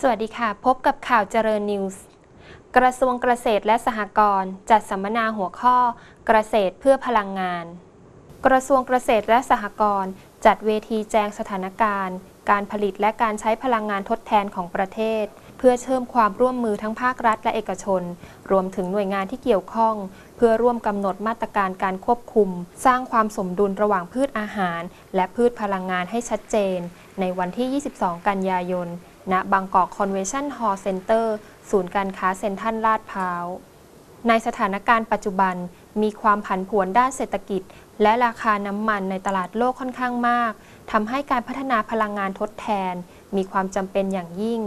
สวัสดีค่ะ พบกับข่าวเจริญนิวส์ กระทรวงเกษตรและสหกรณ์จัดสัมมนาหัวข้อ เกษตรเพื่อพลังงาน กระทรวงเกษตรและสหกรณ์จัดเวทีแจงสถานการณ์ การผลิตและการใช้พลังงานทดแทนของประเทศ เพื่อเชื่อมความร่วมมือทั้งภาครัฐและเอกชน รวมถึงหน่วยงานที่เกี่ยวข้อง เพื่อร่วมกำหนดมาตรการการควบคุม สร้างความสมดุลระหว่างพืชอาหาร และพืชพลังงานให้ชัดเจน ในวันที่ 22 กันยายน ณบางกอกคอนเวนชั่นฮอลล์เซ็นเตอร์ศูนย์การค้าเซ็นทรัลลาดพร้าว ในสถานการณ์ปัจจุบันมีความผันผวนด้านเศรษฐกิจ และราคาน้ำมันในตลาดโลกค่อนข้างมากทำให้การพัฒนาพลังงานทดแทน มีความจำเป็นอย่างยิ่ง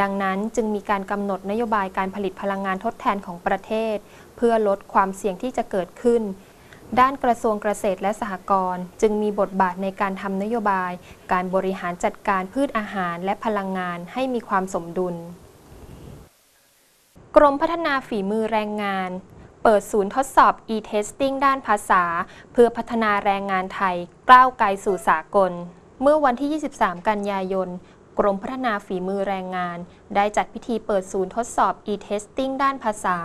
ดังนั้นจึงมีการกำหนดนโยบายการผลิตพลังงานทดแทนของประเทศ เพื่อลดความเสี่ยงที่จะเกิดขึ้น ด้านกระทรวงเกษตรและสหกรณ์จึงมีบทบาทในการทำนโยบาย การบริหารจัดการพืชอาหารและพลังงานให้มีความสมดุล กรมพัฒนาฝีมือแรงงาน เปิดศูนย์ทดสอบ e-testing ด้านภาษา เพื่อพัฒนาแรงงานไทยก้าวไกลสู่สากล เมื่อวันที่ 23 กันยายนกรมพัฒนาฝีมือแรงงาน ได้จัดพิธีเปิดศูนย์ทดสอบ e-testing ด้านภาษา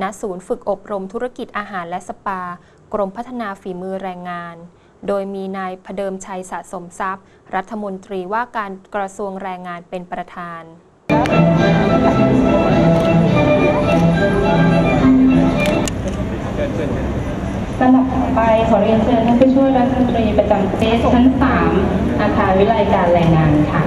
ณ ศูนย์ฝึกอบรมธุรกิจอาหารและสปา กรมพัฒนาฝีมือแรงงาน โดยมีนายพเดิมชัยสะสมทรัพย์ รัฐมนตรีว่าการกระทรวงแรงงานเป็นประธานลำดับถัดไปขอเรียนเชิญท่านผู้ช่วยรัฐมนตรีประจำเฟสชั้น 3 อาคารวิไลการแรงงานค่ะ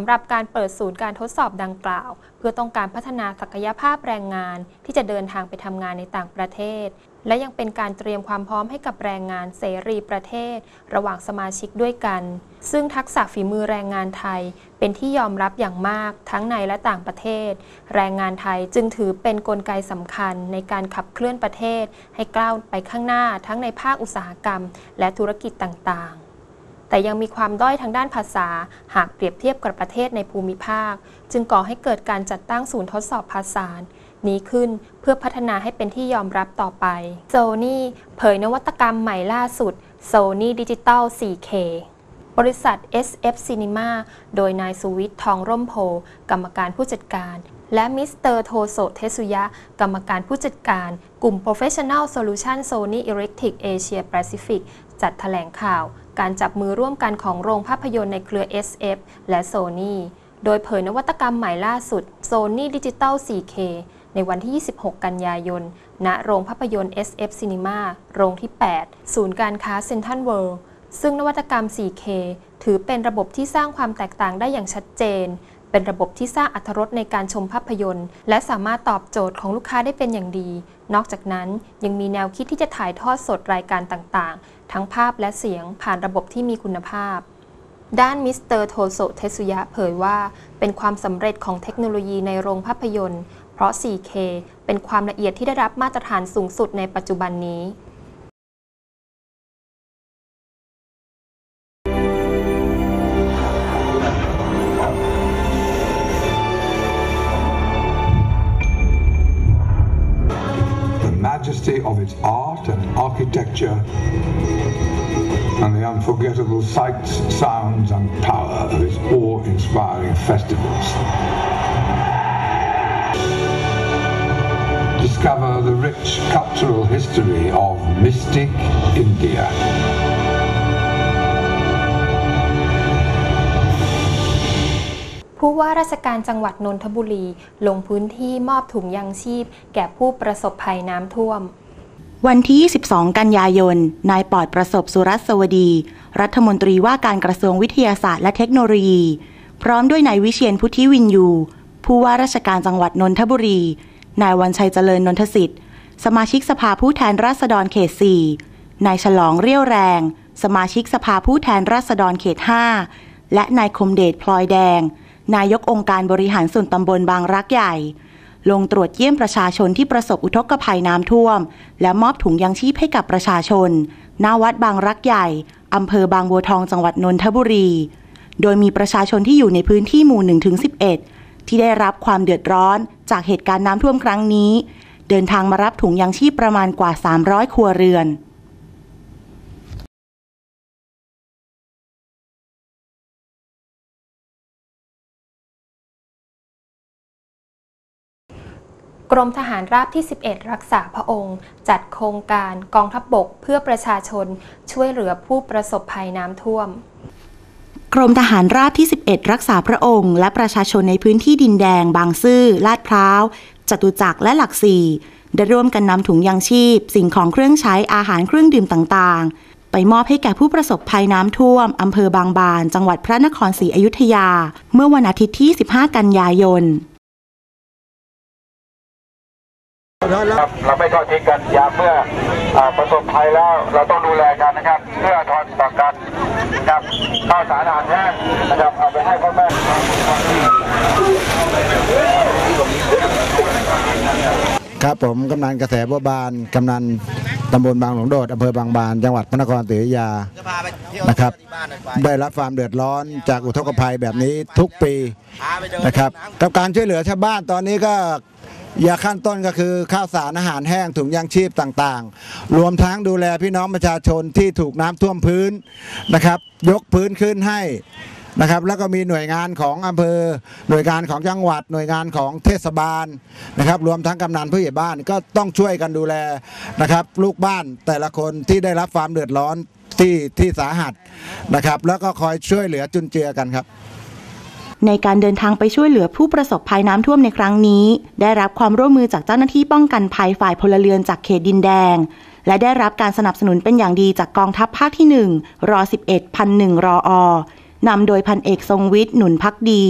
ำหรับการเปิดศูนย์การทดสอบดังกล่าว เพื่อต้องการพัฒนาศักยภาพแรงงานที่จะเดินทางไปทำงานในต่างประเทศ และยังเป็นการเตรียมความพร้อมให้กับแรงงานเสรีประเทศ ระหว่างสมาชิกด้วยกัน ซึ่งทักษะฝีมือแรงงานไทย เป็นที่ยอมรับอย่างมากทั้งในและต่างประเทศ แรงงานไทยจึงถือเป็นนกลไกสำคัญในการขับเคลื่อนประเทศ ให้ก้าวไปข้างหน้าทั้งในภาคอุตสาหกรรม และธุรกิจต่างๆ แต่ยังมีความด้อยทางด้านภาษา หากเปรียบเทียบกับประเทศในภูมิภาค จึงก่อให้เกิดการจัดตั้งศูนย์ทดสอบภาษานี้ขึ้นเพื่อพัฒนาให้เป็นที่ยอมรับต่อไป Sony เผยนวัตกรรมใหม่ล่าสุด Sony Digital 4K บริษัท SF Cinema โดยนายสุวิทย์ทองร่มโพ กรรมการผู้จัดการ และมิสเตอร์โทโซเทสุยะ กรรมการผู้จัดการ กลุ่ม Professional Solution Sony Electric Asia Pacific จัดแถลงข่าว การจับมือร่วมกันของโรงภาพยนตร์ในเครือ SF และ Sony โดยเผยนวัตกรรมใหม่ล่าสุด Sony Digital 4K ในวันที่ 26 กันยายน ณ โรงภาพยนตร์ SF Cinema โรงที่ 8 ศูนย์การค้าเซ็นทรัลเวิลด์ ซึ่งนวัตกรรม 4K ถือเป็นระบบที่สร้างความแตกต่างได้อย่างชัดเจน เป็นระบบที่สร้างอรรถรสในการชมภาพยนตร์ และสามารถตอบโจทย์ของลูกค้าได้เป็นอย่างดี นอกจากนั้นยังมีแนวคิดที่จะถ่ายทอดสดรายการต่างๆ ทั้งภาพและเสียงผ่านระบบที่มีคุณภาพ ด้านมิสเตอร์โทโซเทสุยะเผยว่า เป็นความสำเร็จของเทคโนโลยีในโรงภาพยนตร์ เพราะ 4K เป็นความละเอียดที่ได้รับมาตรฐานสูงสุดในปัจจุบันนี้ majesty of its art and architecture sights, sounds, and power of its awe inspiring festivals. Discover the rich cultural history of Mystic India. ผู้ว่าราชการจังหวัดนนทบุรี ลงพื้นที่มอบถุงยังชีพ แก่ผู้ประสบภัยน้ำท่วม วันที่ 22 กันยายน นายปอดประสบสุรัสวดี รัฐมนตรีว่าการกระทรวงวิทยาศาสตร์และเทคโนโลยี พร้อมด้วยนายวิเชียนพุทธิวินยู ผู้ว่าราชการจังหวัดนนทบุรี นายวันชัยเจริญนนทสิทธิ์ สมาชิกสภาผู้แทนราษฎรเขต 4 นายฉลองเรี่ยวแรง สมาชิกสภาผู้แทนราษฎรเขต 5 และนายคมเดชพลอยแดง นายกองค์การบริหารส่วนตำบลบางรักใหญ่ลงตรวจเยี่ยมประชาชนที่ประสบอุทกภัยน้ำท่วม และมอบถุงยังชีพให้กับประชาชน ณวัดบางรักใหญ่อำเภอบางบัวทองจังหวัดนนทบุรี โดยมีประชาชนที่อยู่ในพื้นที่หมู่1ถึง11 ที่ได้รับความเดือดร้อนจากเหตุการณ์น้ำท่วมครั้งนี้ เดินทางมารับถุงยางชีพประมาณกว่า 300 ครัวเรือน กรมทหารราบที่ 11 รักษาพระองค์ จัดโครงการกองทัพบบกเพื่อประชาชนช่วยเหลือผู้ประสบภัยน้ำท่วม กรมทหารราบที่ 11 รักษาพระองค์ และประชาชนในพื้นที่ดินแดง บางซื่อ ลาดพร้าวจตุจักรและหลักสี่ได้ร่วมกันนำถุงยางชีพ สิ่งของเครื่องใช้อาหารเครื่องดื่มต่างๆ ไปมอบให้แก่ผู้ประสบภัยน้ำท่วมอำเภอบางบาน จังหวัดพระนครศรีอยุธยา เมื่อวันอาทิตย์ที่ 15 กันยายน ครับเราไม่ทอดทิ้งกันยามเมื่ออาประสบภัยแล้วเราต้องดูแลกันนะครับ เพื่อทอนต่อกันนะครับข้าวสารอาหารแห้งนะครับเอาไปให้พ่อแม่ครับผมกำนันกระแสบัวบานกำนันตำบลบางหลวงโดดอำเภอบางบาน จังหวัดพระนครศรีอยุธยานะครับ ได้รับความเดือดร้อนจากอุทกภัยแบบนี้ทุกปีนะครับกับการช่วยเหลือชาวบ้านตอนนี้ก็ ยาขั้นต้นก็คือข้าวสารอาหารแห้งถุงยางชีพต่างๆ รวมทั้งดูแลพี่น้องประชาชนที่ถูกน้ำท่วมพื้นนะครับ ยกพื้นขึ้นให้นะครับแล้วก็มีหน่วยงานของอำเภอ หน่วยงานของจังหวัด หน่วยงานของเทศบาลนะครับ รวมทั้งกำนันผู้ใหญ่บ้านก็ต้องช่วยกันดูแลนะครับ ลูกบ้านแต่ละคนที่ได้รับความเดือดร้อนที่ที่สาหัสนะครับ แล้วก็คอยช่วยเหลือจุนเจือกันครับ ในการเดินทางไปช่วยเหลือผู้ประสบภัยน้ำท่วมในครั้งนี้ ได้รับความร่วมมือจากเจ้าหน้าที่ป้องกันภัยฝ่ายพลเรือนจากเขตดินแดง และได้รับการสนับสนุนเป็นอย่างดีจากกองทัพภาคที่ 1รอ11พันหนึ่งรออนำโดยพันเอกทรงวิทย์หนุนพักดี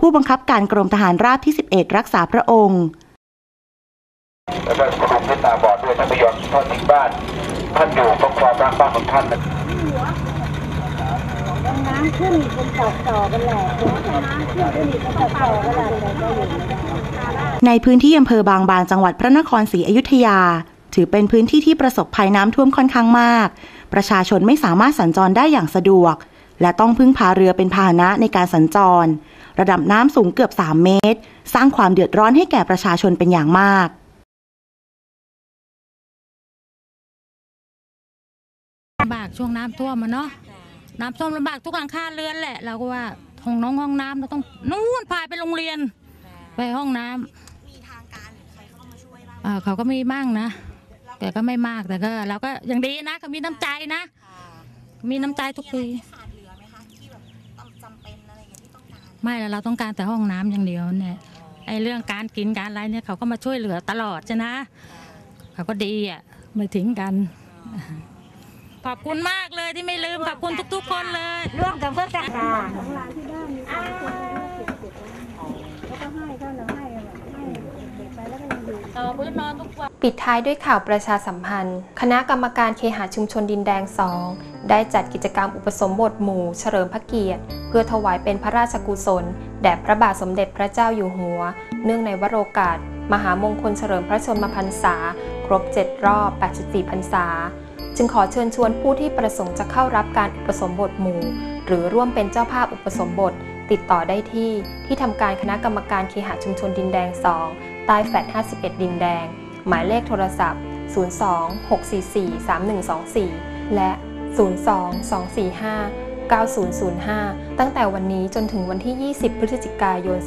ผู้บังคับการกรมทหารราบที่ 11 รักษาพระองค์แล้วก็กลุ่มที่ตาบอดด้วยท่านไม่ยอมทอดทิ้งบ้าน ท่านอยู่กับความรักบ้านของท่านนะ ขึ้นเป็นต่อต่อกันแหละน้ำขึ้นเป็นต่อต่อกันแหละเลยก็อยู่ไม่ได้ในพื้นที่อำเภอบางบานจังหวัดพระนครศรีอยุธยา ถือเป็นพื้นที่ที่ประสบภัยน้ำท่วมค่อนข้างมาก ประชาชนไม่สามารถสัญจรได้อย่างสะดวก และต้องพึ่งพาเรือเป็นพาหนะในการสัญจร ระดับน้ำสูงเกือบ 3 เมตร สร้างความเดือดร้อนให้แก่ประชาชนเป็นอย่างมากลำบากช่วงน้ำท่วมมาเนาะ น้ำท่วมลำบากทุกหลังคาเรือนแหละ เราก็ว่าห้องน้องห้องน้ำเราต้องนู่นพาไปโรงเรียน ไปห้องน้ำมีทางการหรือใครเข้ามาช่วยบ้างเขาก็มีมั่งนะ แต่ก็ไม่มากแต่ก็เราก็ยังดีนะเขามีน้ำใจนะมีน้ำใจทุกปีไม่แล้วเราต้องการแต่ห้องน้ำอย่างเดียวเนี่ยไอ้เรื่องการกินการอะไรเนี่ยเขาก็มาช่วยเหลือตลอดใช่นะเขาก็ดีอะไม่ทิ้งกัน ขอบคุณมากเลยที่ไม่ลืมขอบคุณทุก ๆ คนเลยร่วมกับเพื่อนกันค่ะต่อพื้นนอนทุกวันปิดท้ายด้วยข่าวประชาสัมพันธ์ คณะกรรมการเคหะชุมชนดินแดง 2 ได้จัดกิจกรรมอุปสมบทหมู่ เฉลิมพระเกียรติ เพื่อถวายเป็นพระราชกุศล แด่พระบาทสมเด็จพระเจ้าอยู่หัว เนื่องในวโรกาส มหามงคลเฉลิมพระชนมพรรษา ครบ 7 รอบ 84 พรรษา จึงขอเชิญชวนผู้ที่ประสงค์จะเข้ารับการอุปสมบทหมู่ หรือร่วมเป็นเจ้าภาพอุปสมบท ติดต่อได้ที่ที่ทำการคณะกรรมการเคหะชุมชนดินแดง 2 ใต้แฟลต51 ดินแดง หมายเลขโทรศัพท์ 02-644-3124 และ 02-245-9005 ตั้งแต่วันนี้จนถึงวันที่ 20 พฤศจิกายน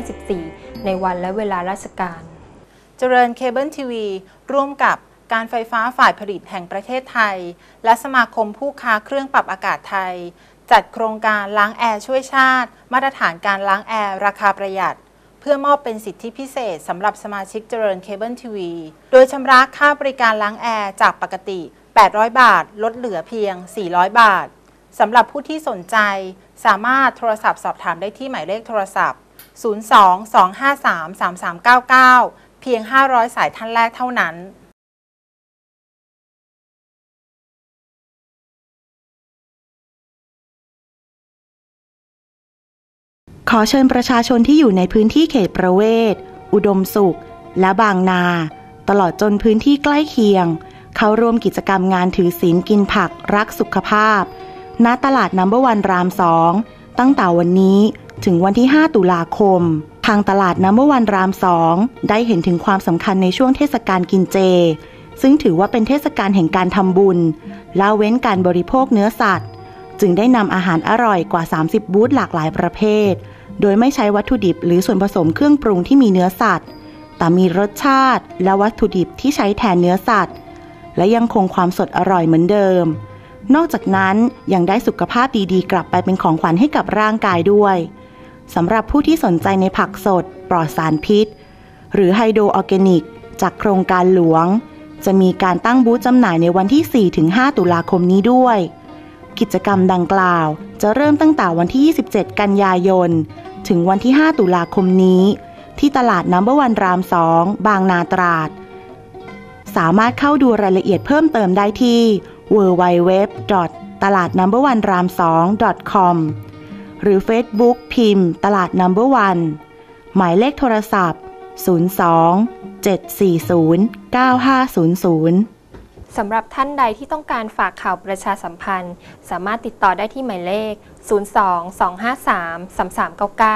2554 ในวันและเวลาราชการ เจริญเคเบิลทีวีร่วมกับ การไฟฟ้าฝ่ายผลิตแห่งประเทศไทย และสมาคมผู้ค้าเครื่องปรับอากาศไทย จัดโครงการล้างแอร์ช่วยชาติ มาตรฐานการล้างแอร์ราคาประหยัด เพื่อมอบเป็นสิทธิพิเศษสำหรับสมาชิกเจริญเคเบิลทีวี โดยชำระค่าบริการล้างแอร์จากปกติ 800 บาท ลดเหลือเพียง 400 บาทสำหรับผู้ที่สนใจ สามารถโทรศัพท์สอบถามได้ที่หมายเลขโทรศัพท์ 02-253-3399 เพียง 500 สายท่านแรกเท่านั้น ขอเชิญประชาชนที่อยู่ในพื้นที่เขตประเวศ อุดมสุข และบางนา ตลอดจนพื้นที่ใกล้เคียง เข้าร่วมกิจกรรมงานถือศีลกินผักรักสุขภาพ ณ ตลาดนัมเบอร์วันรามสอง ตั้งแต่วันนี้ถึงวันที่ 5 ตุลาคม ทางตลาดน้ำวันรามสองได้เห็นถึงความสำคัญในช่วงเทศกาลกินเจ ซึ่งถือว่าเป็นเทศกาลแห่งการทำบุญละเว้นการบริโภคเนื้อสัตว์ จึงได้นำอาหารอร่อยกว่า 30 บูธหลากหลายประเภท โดยไม่ใช้วัตถุดิบหรือส่วนผสมเครื่องปรุงที่มีเนื้อสัตว์ แต่มีรสชาติและวัตถุดิบที่ใช้แทนเนื้อสัตว์ และยังคงความสดอร่อยเหมือนเดิม นอกจากนั้นยังได้สุขภาพดีๆ กลับไปเป็นของขวัญให้กับร่างกายด้วยสำหรับผู้ที่สนใจในผักสด ปลอดสารพิษ หรือไฮโดรออร์แกนิก จากโครงการหลวง จะมีการตั้งบูธจำหน่ายในวันที่ 4-5 ตุลาคมนี้ด้วย กิจกรรมดังกล่าว จะเริ่มตั้งแต่วันที่ 27 กันยายน ถึงวันที่ 5 ตุลาคมนี้ ที่ตลาดน้ำเบอร์วันราม2บางนาตราด สามารถเข้าดูรายละเอียดเพิ่มเติมได้ที่ www. ตลาดนัมเบอร์วันราม2 com หรือ Facebook พิมพ์ ตลาดนัมเบอร์วันหมายเลขโทรศัพท์ 02 740 9500 สำหรับท่านใดที่ต้องการฝากข่าวประชาสัมพันธ์ สามารถติดต่อได้ที่หมายเลข 02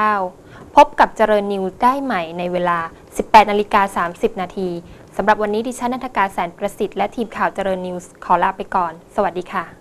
253 3399 พบกับเจริญนิวได้ใหม่ในเวลา 18นาฬิกา30 นาทีสำหรับวันนี้ดิฉันนันทกาแสนประสิทธิ์และทีมข่าวเจริญนิวส์ขอลาไปก่อน สวัสดีค่ะ